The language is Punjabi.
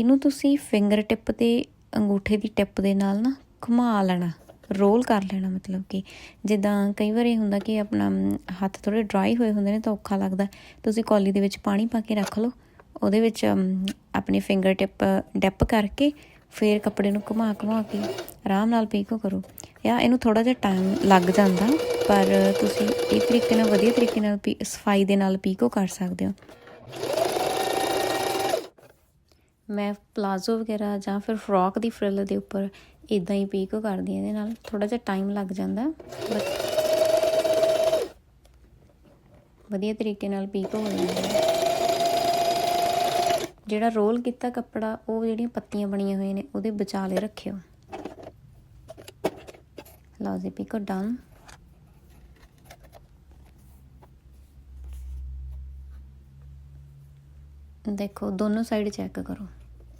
ਇਹਨੂੰ ਤੁਸੀਂ ਫਿੰਗਰ ਟਿਪ ਤੇ ਅੰਗੂਠੇ ਦੀ ਟਿਪ ਦੇ ਨਾਲ ਨਾ ਘੁਮਾ ਲੈਣਾ ਰੋਲ ਕਰ ਲੈਣਾ ਮਤਲਬ ਕਿ ਜਿੱਦਾਂ ਕਈ ਵਾਰੀ ਹੁੰਦਾ ਕਿ ਆਪਣਾ ਹੱਥ ਥੋੜੇ ਡਰਾਈ ਹੋਏ ਹੁੰਦੇ ਨੇ ਤਾਂ ਔਖਾ ਲੱਗਦਾ ਤੁਸੀਂ ਕੌਲੀ ਦੇ ਵਿੱਚ ਪਾਣੀ ਪਾ ਕੇ ਰੱਖ ਲਓ ਉਹਦੇ ਵਿੱਚ ਅਮ, ਆਪਣੀ ਫਿੰਗਰ ਟਿਪ ਡਿਪ ਕਰਕੇ ਫਿਰ ਕੱਪੜੇ ਨੂੰ ਘੁਮਾ ਘੁਮਾ ਕੇ ਆਰਾਮ ਨਾਲ ਪੀਕੋ ਕਰੋ ਜਾਂ ਇਹਨੂੰ ਥੋੜਾ ਜਿਹਾ ਟਾਈਮ ਲੱਗ ਜਾਂਦਾ ਪਰ ਤੁਸੀਂ ਇਹ ਤਰੀਕੇ ਨਾਲ ਵਧੀਆ ਤਰੀਕੇ ਨਾਲ ਪੀ- ਸਫ਼ਾਈ ਦੇ ਨਾਲ ਪੀਕੋ ਕਰ ਸਕਦੇ ਹੋ। ਮੈਂ ਪਲਾਜ਼ੋ ਵਗੈਰਾ ਜਾਂ ਫਿਰ ਫਰੋਕ ਦੀ ਫਰਿੱਲ ਦੇ ਉੱਪਰ ਇਦਾਂ ਹੀ ਪੀਕੋ ਕਰਦੀ ਹਾਂ, ਇਹਦੇ ਨਾਲ ਥੋੜਾ ਜਿਹਾ ਟਾਈਮ ਲੱਗ ਜਾਂਦਾ। ਬਟ ਵਧੀਆ ਤਰੀਕੇ ਨਾਲ ਪੀਕੋ ਹੋ ਜਾਂਦੀ। ਹੈ ਜਿਹੜਾ ਰੋਲ ਕੀਤਾ ਕੱਪੜਾ, ਉਹ ਜਿਹੜੀਆਂ ਪੱਤੀਆਂ ਬਣੀਆਂ ਹੋਈਆਂ ਨੇ, ਉਹਦੇ ਵਿਚਾਲੇ ਰੱਖਿਓ। ਲਓ ਜੀ, ਪੀਕੋ ਡਨ। ਦੇਖੋ, ਦੋਨੋਂ ਸਾਈਡ ਚੈੱਕ ਕਰੋ।